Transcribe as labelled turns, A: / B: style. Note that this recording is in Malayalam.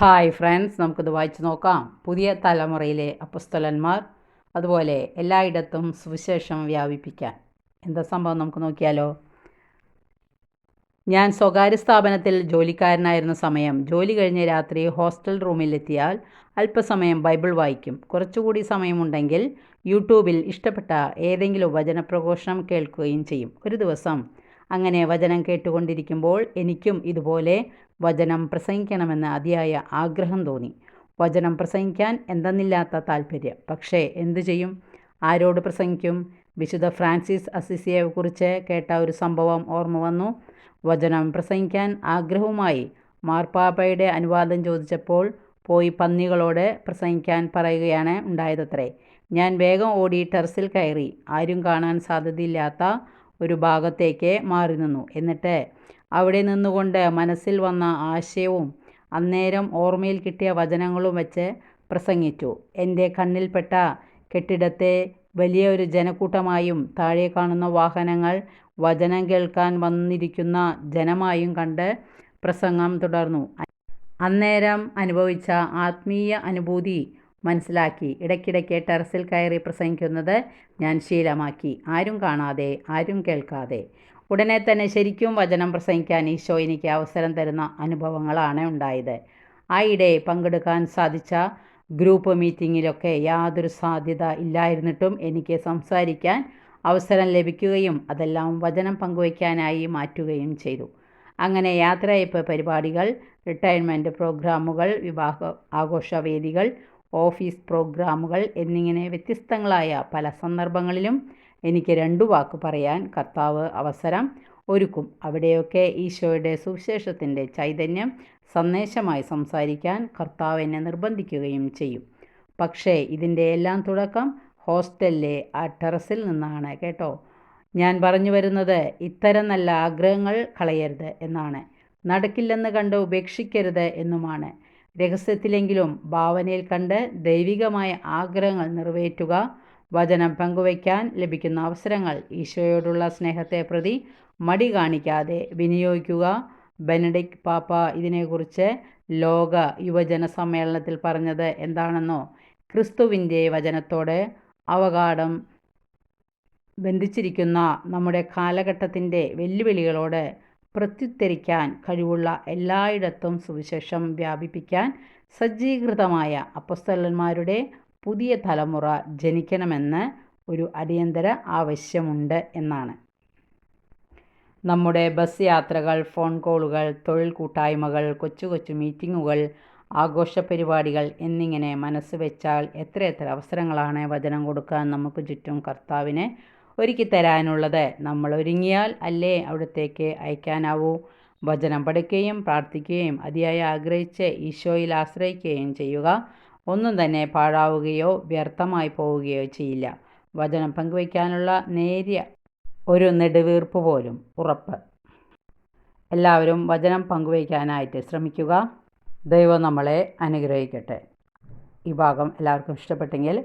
A: ഹായ് ഫ്രണ്ട്സ് നമുക്കിത് വായിച്ചു നോക്കാം. പുതിയ തലമുറയിലെ അപ്പസ്തലന്മാർ അതുപോലെ എല്ലായിടത്തും സുവിശേഷം വ്യാപിപ്പിക്കാൻ. എന്താ സംഭവം നമുക്ക് നോക്കിയാലോ? ഞാൻ സ്വകാര്യ സ്ഥാപനത്തിൽ ജോലിക്കാരനായിരുന്ന സമയം ജോലി കഴിഞ്ഞ രാത്രി ഹോസ്റ്റൽ റൂമിലെത്തിയാൽ അല്പസമയം ബൈബിൾ വായിക്കും. കുറച്ചുകൂടി സമയമുണ്ടെങ്കിൽ യൂട്യൂബിൽ ഇഷ്ടപ്പെട്ട ഏതെങ്കിലും വചനപ്രഘോഷണം കേൾക്കുകയും ചെയ്യും. ഒരു ദിവസം അങ്ങനെ വചനം കേട്ടുകൊണ്ടിരിക്കുമ്പോൾ എനിക്കും ഇതുപോലെ വചനം പ്രസംഗിക്കണമെന്ന് അതിയായ ആഗ്രഹം തോന്നി. വചനം പ്രസംഗിക്കാൻ എന്തെന്നില്ലാത്ത താല്പര്യം. പക്ഷേ എന്തു ചെയ്യും? ആരോട് പ്രസംഗിക്കും? വിശുദ്ധ ഫ്രാൻസിസ് അസിസിയെക്കുറിച്ച് കേട്ട ഒരു സംഭവം ഓർമ്മ വന്നു. വചനം പ്രസംഗിക്കാൻ ആഗ്രഹവുമായി മാർപ്പാപ്പയുടെ അനുവാദം ചോദിച്ചപ്പോൾ പോയി പന്നികളോട് പ്രസംഗിക്കാൻ പറയുകയാണ് ഉണ്ടായതത്രേ. ഞാൻ വേഗം ഓടി ടെറസിൽ കയറി. ആരും കാണാൻ സാധ്യതയില്ലാത്ത ഒരു ഭാഗത്തേക്ക് മാറി നിന്നു. എന്നിട്ട് അവിടെ നിന്നുകൊണ്ട് മനസ്സിൽ വന്ന ആശയവും അന്നേരം ഓർമ്മയിൽ കിട്ടിയ വചനങ്ങളും വെച്ച് പ്രസംഗിച്ചു. എന്റെ കണ്ണിൽപ്പെട്ട കെട്ടിടത്തെ വലിയ ഒരു ജനക്കൂട്ടമായും താഴെ കാണുന്ന വാഹനങ്ങൾ വചനം കേൾക്കാൻ വന്നിരിക്കുന്ന ജനമായും കണ്ട് പ്രസംഗം തുടർന്നു. അന്നേരം അനുഭവിച്ച ആത്മീയ അനുഭൂതി മനസ്സിലാക്കി. ഇടയ്ക്കിടയ്ക്ക് ടെറസിൽ കയറി പ്രസംഗിക്കുന്നത് ഞാൻ ശീലമാക്കി. ആരും കാണാതെ ആരും കേൾക്കാതെ. ഉടനെ തന്നെ ശരിക്കും വചനം പ്രസംഗിക്കാൻ ഈശോ എനിക്ക് അവസരം തരുന്ന അനുഭവങ്ങളാണ് ഉണ്ടായത്. ആയിടെ പങ്കെടുക്കാൻ സാധിച്ച ഗ്രൂപ്പ് മീറ്റിങ്ങിലൊക്കെ യാതൊരു സാധ്യത ഇല്ലായിരുന്നിട്ടും എനിക്ക് സംസാരിക്കാൻ അവസരം ലഭിക്കുകയും അതെല്ലാം വചനം പങ്കുവയ്ക്കാനായി മാറ്റുകയും ചെയ്തു. അങ്ങനെ യാത്രയപ്പ് പരിപാടികൾ റിട്ടയർമെന്റ് പ്രോഗ്രാമുകൾ വിവാഹ ആഘോഷവേദികൾ ഓഫീസ് പ്രോഗ്രാമുകൾ എന്നിങ്ങനെ വ്യത്യസ്തങ്ങളായ പല സന്ദർഭങ്ങളിലും എനിക്ക് രണ്ടു വാക്ക് പറയാൻ കർത്താവ് അവസരം ഒരുക്കും. അവിടെയൊക്കെ ഈശോയുടെ സുവിശേഷത്തിന്റെ ചൈതന്യം സന്ദേശമായി സംസാരിക്കാൻ കർത്താവ് എന്നെ നിർബന്ധിക്കുകയും ചെയ്യും. പക്ഷേ ഇതിന്റെ എല്ലാം തുടക്കം ഹോസ്റ്റലിലെ ആ ടെറസിൽ നിന്നാണ് കേട്ടോ. ഞാൻ പറഞ്ഞു വരുന്നത് ഇത്തരം നല്ല ആഗ്രഹങ്ങൾ കളയരുത് എന്നാണ്. നടക്കില്ലെന്ന് കണ്ട് ഉപേക്ഷിക്കരുത് എന്നുമാണ്. രഹസ്യത്തിലെങ്കിലും ഭാവനയിൽ കണ്ട് ദൈവികമായ ആഗ്രഹങ്ങൾ നിറവേറ്റുക വചനം പങ്കുവയ്ക്കാൻ ലഭിക്കുന്ന അവസരങ്ങൾ ഈശോയോടുള്ള സ്നേഹത്തെ പ്രതി മടി കാണിക്കാതെ വിനിയോഗിക്കുക. ബെനഡിക് പാപ്പ ഇതിനെക്കുറിച്ച് ലോക യുവജന സമ്മേളനത്തിൽ പറഞ്ഞത് എന്താണെന്നോ? ക്രിസ്തുവിന്റെ വചനത്തോട് അവകാടം ബന്ധിച്ചിരിക്കുന്ന നമ്മുടെ കാലഘട്ടത്തിന്റെ വെല്ലുവിളികളോട് പ്രത്യുത്തരിക്കാൻ കഴിവുള്ള എല്ലായിടത്തും സുവിശേഷം വ്യാപിപ്പിക്കാൻ സജ്ജീകൃതമായ അപ്പസ്തലന്മാരുടെ പുതിയ തലമുറ ജനിക്കണമെന്ന് ഒരു അടിയന്തര ആവശ്യമുണ്ട് എന്നാണ്. നമ്മുടെ ബസ് യാത്രകൾ ഫോൺ കോളുകൾ തൊഴിൽ കൂട്ടായ്മകൾ കൊച്ചു കൊച്ചു മീറ്റിങ്ങുകൾ ആഘോഷ പരിപാടികൾ എന്നിങ്ങനെ മനസ്സ് വെച്ചാൽ എത്രയെത്ര അവസരങ്ങളാണ് വചനം കൊടുക്കാൻ നമുക്ക് ചുറ്റും കർത്താവിനെ ഒരുക്കി തരാനുള്ളത്. നമ്മൾ ഒരുങ്ങിയാൽ അല്ലേ അവിടത്തേക്ക് അയക്കാനാവൂ. വചനം പഠിക്കുകയും പ്രാർത്ഥിക്കുകയും അതിയായി ആഗ്രഹിച്ച് ഈശോയിൽ ആശ്രയിക്കുകയും ചെയ്യുക. ഒന്നും തന്നെ പാഴാവുകയോ വ്യർത്ഥമായി പോവുകയോ ചെയ്യില്ല. വചനം പങ്കുവയ്ക്കാനുള്ള നേരിയ ഒരു നെടുവീർപ്പ് പോലും ഉറപ്പ്. എല്ലാവരും വചനം പങ്കുവയ്ക്കാനായിട്ട് ശ്രമിക്കുക. ദൈവം നമ്മളെ അനുഗ്രഹിക്കട്ടെ. ഈ ഭാഗം എല്ലാവർക്കും ഇഷ്ടപ്പെട്ടെങ്കിൽ